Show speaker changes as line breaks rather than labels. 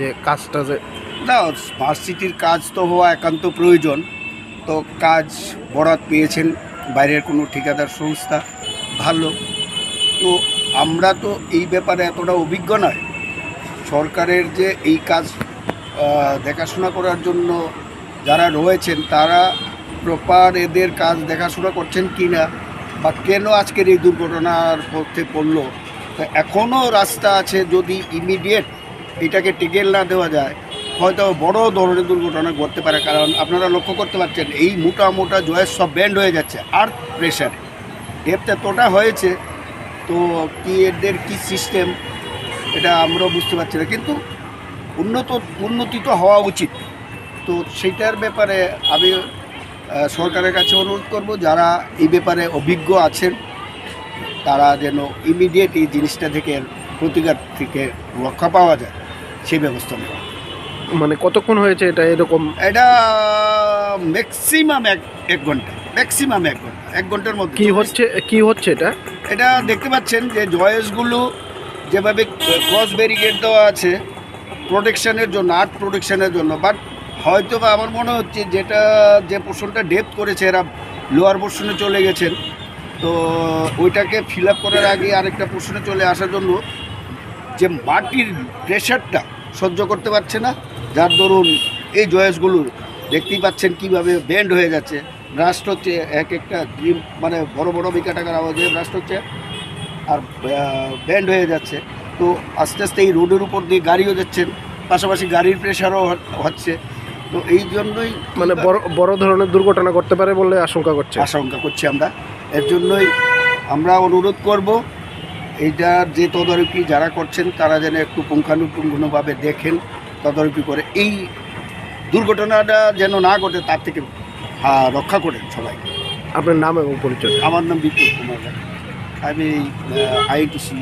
যে কাজটা যে
না স্মার্ট সিটির কাজ তো হওয়া একান্ত প্রয়োজন। তো কাজ বরাত পেয়েছেন বাইরের কোনো ঠিকাদার সংস্থা, ভালো। তো আমরা তো এই ব্যাপারে এতটা অভিজ্ঞ নয়। সরকারের যে এই কাজ দেখাশোনা করার জন্য যারা রয়েছেন, তারা প্রপার এদের কাজ দেখাশোনা করছেন কি না, বা কেন আজকের এই দুর্ঘটনার পথে পড়ল? তো এখনও রাস্তা আছে যদি ইমিডিয়েট এটাকে টিকেল না দেওয়া যায়, হয়তো বড় ধরনের দুর্ঘটনা ঘটতে পারে, কারণ আপনারা লক্ষ্য করতে পারছেন, এই মোটা মোটা জয়ের সব ব্যান্ড হয়ে যাচ্ছে আর প্রেশারে ডেপথ এতটা হয়েছে, তো কি এদের কি সিস্টেম এটা আমরাও বুঝতে পারছি না, কিন্তু উন্নত, উন্নতি তো হওয়া উচিত। তো সেইটার ব্যাপারে আমি সরকারের কাছে অনুরোধ করব, যারা এই ব্যাপারে অভিজ্ঞ আছেন, তারা যেন ইমিডিয়েট এই জিনিসটা থেকে প্রতিঘাত থেকে রক্ষা পাওয়া যায়। সেই ব্যবস্থা নেওয়া।
মানে কতক্ষণ হয়েছে এটা এরকম?
এটা ম্যাক্সিমাম এক এক ঘণ্টা। ম্যাক্সিমাম এক ঘণ্টা। এক ঘণ্টার মধ্যে
কী হচ্ছে কি হচ্ছে এটা?
এটা দেখতে পাচ্ছেন যে জয়েসগুলো যেভাবে ক্রস ব্যারিকেড দেওয়া আছে প্রোটেকশনের জন্য আর্ট প্রোটেকশনের জন্য বাট হয়তো বা আমার মনে হচ্ছে যেটা যে পোর্শনটা ডেপ করেছে এরা লোয়ার পোর্শনে চলে গেছেন। তো ওইটাকে ফিল আপ করার আগে আরেকটা পোর্শনে চলে আসার জন্য যে মাটির প্রেশারটা সহ্য করতে পারছে না যার দরুন এই জয়েসগুলো দেখতেই পাচ্ছেন কীভাবে ব্যান্ড হয়ে যাচ্ছে। ব্রাস্ট হচ্ছে এক একটা ড্রিম মানে বড় বড় বিকা টাকার আওয়াজে ব্রাস্ট হচ্ছে আর ব্যান্ড হয়ে যাচ্ছে। তো আস্তে আস্তে এই রোডের উপর দিয়ে গাড়িও যাচ্ছেন পাশাপাশি গাড়ির প্রেশারও হচ্ছে। তো এই জন্যই
মানে বড় বড় ধরনের দুর্ঘটনা ঘটতে পারে বলে আশঙ্কা করছে।
আশঙ্কা করছি আমরা। এর জন্যই আমরা অনুরোধ করব এইটার যে তদারকি যারা করছেন তারা যেন একটু পুঙ্খানুপুঙ্খভাবে দেখেন তদারকি করে। এই দুর্ঘটনাটা যেন না ঘটে তার থেকে রক্ষা করেন সবাই।
আপনার নাম এবং পরিচয়।
আমার নাম বিপুল কুমার। আমি আইটিসি